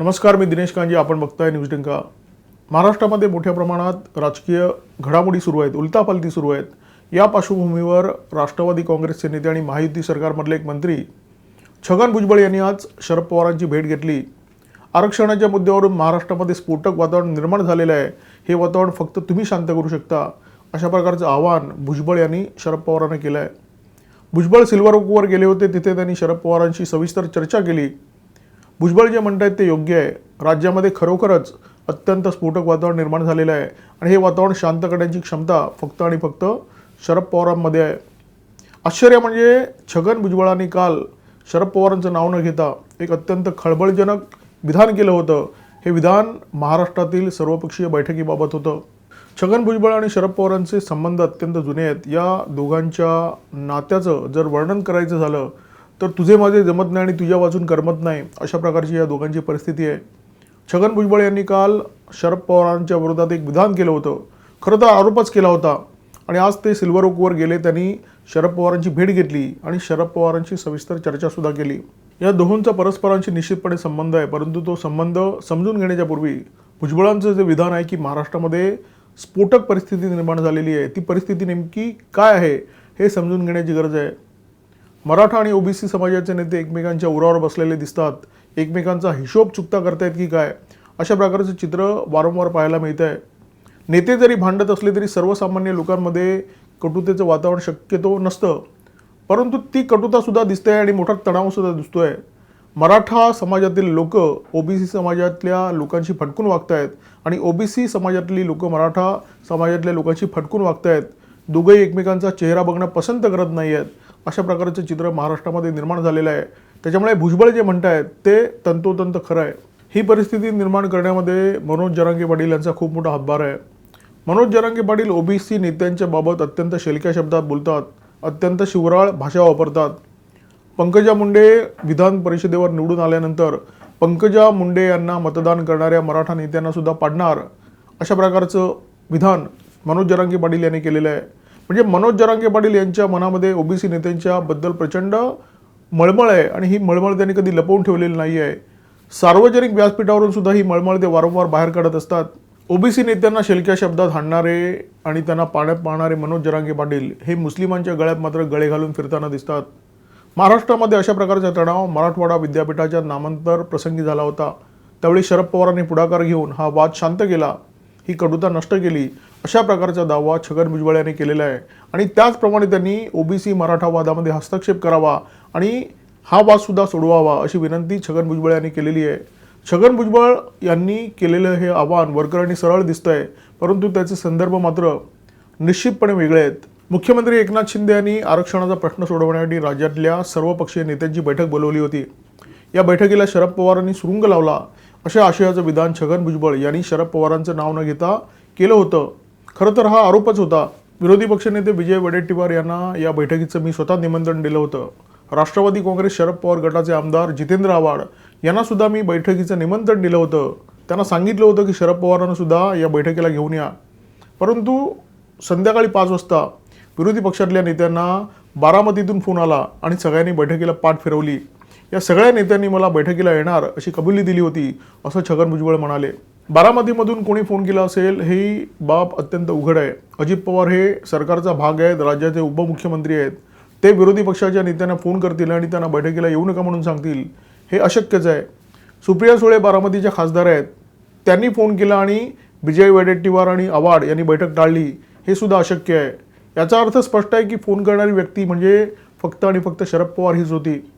नमस्कार मी दिनेश कांजी आपण बघताय न्यूज डिंका महाराष्ट्रामध्ये मोठ्या प्रमाणात राजकीय घडामोडी सुरू आहेत उलतापालती सुरू आहेत. या पार्श्वभूमीवर राष्ट्रवादी काँग्रेसचे नेते आणि महायुती सरकारमधले एक मंत्री छगन भुजबळ यांनी आज शरद पवारांची भेट घेतली. आरक्षणाच्या मुद्द्यावरून महाराष्ट्रामध्ये स्फोटक वातावरण निर्माण झालेलं आहे. हे वातावरण फक्त तुम्ही शांत करू शकता अशा प्रकारचं आवाहन भुजबळ यांनी शरद पवारांना केलं आहे भुजबळ सिल्वर ओकवर गेले होते तिथे त्यांनी शरद पवारांशी सविस्तर चर्चा केली. भुजबळ जे म्हणत आहेत ते योग्य आहे. राज्यामध्ये खरोखरच अत्यंत स्फोटक वातावरण निर्माण झालेलं आहे. आणि हे वातावरण शांत करण्याची क्षमता फक्त आणि फक्त शरद पवारांमध्ये आहे. आश्चर्य म्हणजे छगन भुजबळांनी काल शरद पवारांचं नाव न घेता एक अत्यंत खळबळजनक विधान केलं होतं. हे विधान महाराष्ट्रातील सर्वपक्षीय बैठकीबाबत होतं. छगन भुजबळ आणि शरद पवारांचे संबंध अत्यंत जुने आहेत. या दोघांच्या नात्याचं जर वर्णन करायचं झालं तर तुझे माझे जमत नाही आणि तुझ्या वाचून करमत नाही अशा प्रकारची या दोघांची परिस्थिती आहे. छगन भुजबळ यांनी काल शरद पवारांच्या विरोधात एक विधान केलं होतं. खरं तर आरोपच केला होता. आणि आज ते सिल्वर ओकवर गेले त्यांनी शरद पवारांची भेट घेतली आणि शरद पवारांशी सविस्तर चर्चासुद्धा केली. या दोहोंचा परस्परांशी निश्चितपणे संबंध आहे परंतु तो संबंध समजून घेण्याच्यापूर्वी भुजबळांचं जे विधान आहे की महाराष्ट्रामध्ये स्फोटक परिस्थिती निर्माण झालेली आहे ती परिस्थिती नेमकी काय आहे हे समजून घेण्याची गरज आहे. मराठा आणि ओबीसी समाजाचे नेते एकमेकांच्या उरावर बसलेले दिसतात. एकमेकांचा हिशोब चुकता करतायत की काय? अशा प्रकारचं चित्र वारंवार पाहायला मिळतं आहे नेते जरी भांडत असले तरी सर्वसामान्य लोकांमध्ये कटुतेचं वातावरण शक्यतो नसतं. परंतु ती कटुतासुद्धा दिसते आहे आणि मोठा तणावसुद्धा दिसतो आहे मराठा समाजातील लोक ओबीसी समाजातल्या लोकांशी फटकून वागत आहेत आणि ओबीसी समाजातली लोक मराठा समाजातल्या लोकांशी फटकून वागत आहेत दोघंही एकमेकांचा चेहरा बघणं पसंत करत नाही आहेत अशा प्रकारचं चित्र महाराष्ट्रामध्ये निर्माण झालेलं आहे. त्याच्यामुळे भुजबळ जे म्हणत आहेत ते तंतोतंत खरं आहे. ही परिस्थिती निर्माण करण्यामध्ये मनोज जरांगे पाटील यांचा खूप मोठा हातभार आहे. मनोज जरांगे पाटील ओबीसी नेत्यांच्या बाबत अत्यंत शेलक्या शब्दात बोलतात अत्यंत शिवराळ भाषा वापरतात. पंकजा मुंडे विधान परिषदेवर निवडून आल्यानंतर पंकजा मुंडे यांना मतदान करणाऱ्या मराठा नेत्यांना सुद्धा पाडणार अशा प्रकारचं विधान मनोज जरांगे पाटील यांनी केलेलं आहे. म्हणजे मनोज जरांगे पाटील यांच्या मनामध्ये ओबीसी नेत्यांच्या बद्दल प्रचंड मळमळ आहे आणि ही मळमळ त्यांनी कधी लपवून ठेवलेली नाही आहे. सार्वजनिक व्यासपीठावरून सुद्धा ही मळमळ ते वारंवार बाहेर काढत असतात. ओबीसी नेत्यांना शेलक्या शब्दात हाणणारे आणि त्यांना पाण्यात पाहणारे मनोज जरांगे पाटील हे मुस्लिमांच्या गळ्यात मात्र गळे घालून फिरताना दिसतात. महाराष्ट्रामध्ये अशा प्रकारचा तणाव मराठवाडा विद्यापीठाच्या नामांतर प्रसंगी झाला होता. त्यावेळी शरद पवारांनी पुढाकार घेऊन हा वाद शांत केला. ही कडुता नष्ट केली. अशा प्रकारचा दावा छगन भुजबळ यांनी केलेला आहे. आणि त्याचप्रमाणे त्यांनी ओबीसी मराठा वादामध्ये हस्तक्षेप करावा आणि हा वादसुद्धा सोडवावा अशी विनंती छगन भुजबळ यांनी केलेली आहे. छगन भुजबळ यांनी केलेलं हे आव्हान वरकरांनी सरळ दिसतंय परंतु त्याचे संदर्भ मात्र निश्चितपणे वेगळे आहेत. मुख्यमंत्री एकनाथ शिंदे यांनी आरक्षणाचा प्रश्न सोडवण्यासाठी राज्यातल्या सर्वपक्षीय नेत्यांची बैठक बोलवली होती. या बैठकीला शरद पवारांनी सुरुंग लावला. अशा आशयाचं विधान छगन भुजबळ यांनी शरद पवारांचं नाव न घेता केलं होतं. खरं तर हा आरोपच होता. विरोधी पक्षनेते विजय वडेट्टीवार यांना या बैठकीचं मी स्वतः निमंत्रण दिलं होतं. राष्ट्रवादी काँग्रेस शरद पवार गटाचे आमदार जितेंद्र आव्हाड यांना सुद्धा मी बैठकीचं निमंत्रण दिलं होतं. त्यांना सांगितलं होतं की शरद पवारांना सुद्धा या बैठकीला घेऊन या. परंतु संध्याकाळी पाच वाजता विरोधी पक्षातल्या नेत्यांना बारामतीतून फोन आला आणि सगळ्यांनी बैठकीला पाठ फिरवली. या सगळ्या नेत्यांनी मला बैठकीला येणार अशी कबुली दिली होती असं छगन भुजबळ म्हणाले. बारामतीमधून कोणी फोन केला असेल ही बाब अत्यंत उघड आहे. अजित पवार हे सरकारचा भाग आहेत राज्याचे उपमुख्यमंत्री आहेत. ते विरोधी पक्षाच्या नेत्यांना फोन करतील आणि त्यांना बैठकीला येऊ नका म्हणून सांगतील हे अशक्यच आहे. सुप्रिया सुळे बारामतीच्या खासदार आहेत. त्यांनी फोन केला आणि विजय वडेट्टीवार आणि आव्हाड यांनी बैठक टाळली हे सुद्धा अशक्य आहे. याचा अर्थ स्पष्ट आहे की फोन करणारी व्यक्ती म्हणजे फक्त आणि फक्त शरद पवार हीच होती.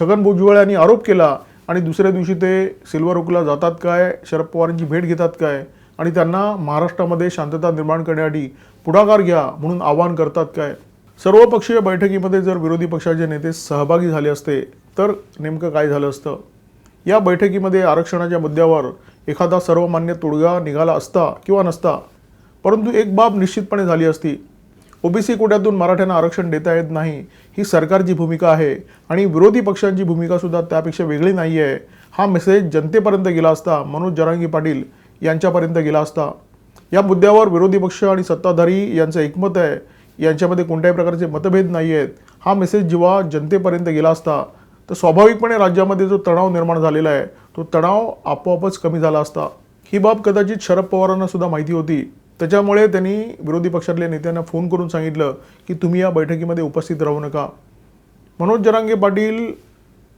छगन भुजबळ यांनी आरोप केला आणि दुसऱ्या दिवशी ते सिल्वर ओकला जातात काय? शरद पवारांची भेट घेतात काय? आणि त्यांना महाराष्ट्रामध्ये शांतता निर्माण करण्यासाठी पुढाकार घ्या म्हणून आवाहन करतात काय? सर्वपक्षीय बैठकीमध्ये जर विरोधी पक्षाचे नेते सहभागी झाले असते तर नेमकं काय झालं असतं? या बैठकीमध्ये आरक्षणाच्या मुद्द्यावर एखादा सर्वमान्य तोडगा निघाला असता किंवा नसता परंतु एक बाब निश्चितपणे झाली असती ओबीसी कोट्यातून मराठ्यांना आरक्षण देता येत नाही ही सरकारची भूमिका आहे आणि विरोधी पक्षांची भूमिका सुद्धा त्यापेक्षा वेगळी नाही आहे हा मेसेज जनतेपर्यंत गेला असता मनोज जरांगी पाटील यांच्यापर्यंत गेला असता. या मुद्द्यावर विरोधी पक्ष आणि सत्ताधारी यांचं एकमत आहे. यांच्यामध्ये कोणत्याही प्रकारचे मतभेद नाही आहेत हा मेसेज जेव्हा जनतेपर्यंत गेला असता तर स्वाभाविकपणे राज्यामध्ये जो तणाव निर्माण झालेला आहे तो तणाव आपोआपच कमी झाला असता. ही बाब कदाचित शरद पवारांना सुद्धा माहिती होती. त्याच्यामुळे त्यांनी विरोधी पक्षातल्या नेत्यांना फोन करून सांगितलं की तुम्ही या बैठकीमध्ये उपस्थित राहू नका. मनोज जरांगे पाटील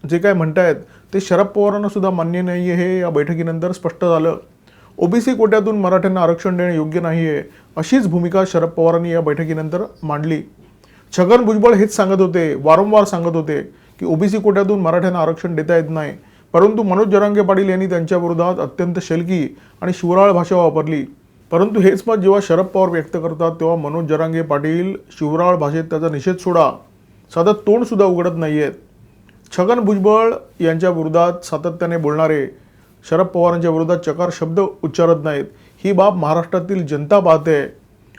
जे काय म्हणतायत ते शरद पवारांना सुद्धा मान्य नाही आहे हे या बैठकीनंतर स्पष्ट झालं. ओबीसी कोट्यातून मराठ्यांना आरक्षण देणे योग्य नाही आहे अशीच भूमिका शरद पवारांनी या बैठकीनंतर मांडली. छगन भुजबळ हेच सांगत होते वारंवार सांगत होते की ओबीसी कोट्यातून मराठ्यांना आरक्षण देता येत नाही. परंतु मनोज जरांगे पाटील यांनी त्यांच्या विरोधात अत्यंत शेलकी आणि शिवराळ भाषा वापरली. परंतु हेच मत जेव्हा शरद पवार व्यक्त करतात तेव्हा मनोज जरांगे पाटील शिवराळ भाषेत त्याचा निषेध सोडा. साधं तोंडसुद्धा उघडत नाही आहेत छगन भुजबळ यांच्या विरोधात सातत्याने बोलणारे शरद पवारांच्या विरोधात चकार शब्द उच्चारत नाहीत. ही बाब महाराष्ट्रातील जनता पाहते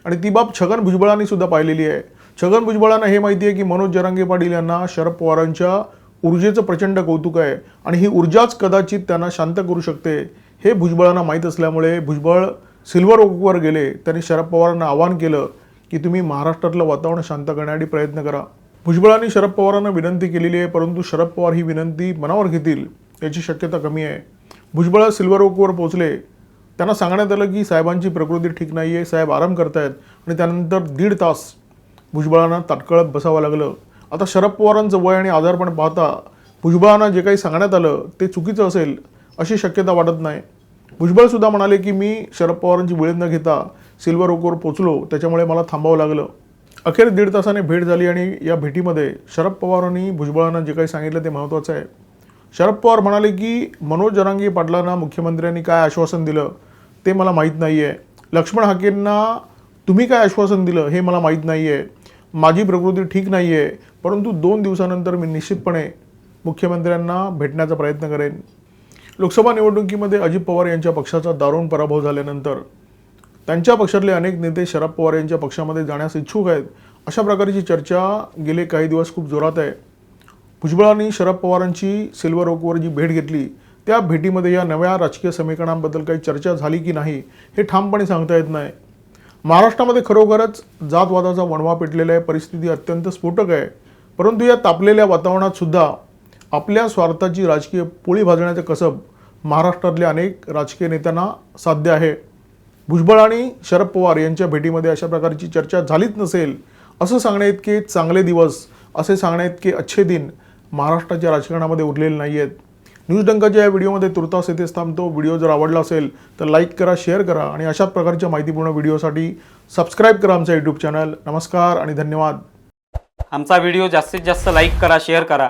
आणि ती बाब छगन भुजबळांनी सुद्धा पाहिलेली आहे. छगन भुजबळांना हे माहिती आहे की मनोज जरांगे पाटील यांना शरद पवारांच्या ऊर्जेचं प्रचंड कौतुक आहे आणि ही ऊर्जाच कदाचित त्यांना शांत करू शकते हे भुजबळांना माहीत असल्यामुळे भुजबळ सिल्वर ओकवर गेले त्यांनी शरद पवारांना आवाहन केलं की तुम्ही महाराष्ट्रातलं वातावरण शांत करण्यासाठी प्रयत्न करा. भुजबळांनी शरद पवारांना विनंती केलेली आहे परंतु शरद पवार ही विनंती मनावर घेतील याची शक्यता कमी आहे. भुजबळ सिल्वर ओकवर पोहोचले. त्यांना सांगण्यात आलं की साहेबांची प्रकृती ठीक नाही आहे साहेब आराम करतायत आणि त्यानंतर दीड तास भुजबळांना ताटकळत बसावं लागलं. आता शरद पवारांचं वय आणि आजारपण पाहता भुजबळांना जे काही सांगण्यात आलं ते चुकीचं असेल अशी शक्यता वाटत नाही. भुजबळ सुद्धा म्हणाले की मी शरद पवारांची वेळ न घेता सिल्वर ओकवर पोचलो त्याच्यामुळे मला थांबावं लागलं. अखेर दीड तासाने भेट झाली आणि या भेटीमध्ये शरद पवारांनी भुजबळांना जे काही सांगितलं ते महत्त्वाचं आहे. शरद पवार म्हणाले की मनोज जरांगी पाटलांना मुख्यमंत्र्यांनी काय आश्वासन दिलं ते मला माहीत नाही आहे लक्ष्मण हाकेंना तुम्ही काय आश्वासन दिलं हे मला माहीत नाही आहे माझी प्रकृती ठीक नाही आहे परंतु दोन दिवसानंतर मी निश्चितपणे मुख्यमंत्र्यांना भेटण्याचा प्रयत्न करेन. लोकसभा निवडणुकीमध्ये अजित पवार यांच्या पक्षाचा दारुण पराभव झाल्यानंतर त्यांच्या पक्षातले अनेक नेते शरद पवार यांच्या पक्षामध्ये जाण्यास इच्छुक आहेत. अशा प्रकारची चर्चा गेले काही दिवस खूप जोरात आहे. भुजबळांनी शरद पवारांची सिल्वर ओकवर जी भेट घेतली त्या भेटीमध्ये या नव्या राजकीय समीकरणांबद्दल काही चर्चा झाली की नाही हे ठामपणे सांगता येत नाही. महाराष्ट्रामध्ये खरोखरच जातवादाचा वणवा पेटलेला आहे. परिस्थिती अत्यंत स्फोटक आहे. परंतु या तापलेल्या वातावरणात सुद्धा आपल्या स्वार्थाची राजकीय पोळी भाजण्याचं कसब महाराष्ट्रातल्या अनेक राजकीय नेत्यांना साध्य आहे. भुजबळ आणि शरद पवार यांच्या भेटीमध्ये अशा प्रकारची चर्चा झालीच नसेल असं सांगण्या इतके चांगले दिवस असे सांगण्या इतके अच्छे दिन महाराष्ट्राच्या राजकारणामध्ये उरलेले नाही आहेत न्यूज डंकाच्या या व्हिडिओमध्ये तुर्तास येथेच थांबतो. व्हिडिओ जर आवडला असेल तर लाईक करा शेअर करा आणि अशाच प्रकारच्या माहितीपूर्ण व्हिडिओसाठी सबस्क्राईब करा आमचं यूट्यूब चॅनल. नमस्कार आणि धन्यवाद. आमचा व्हिडिओ जास्तीत जास्त लाईक करा शेअर करा.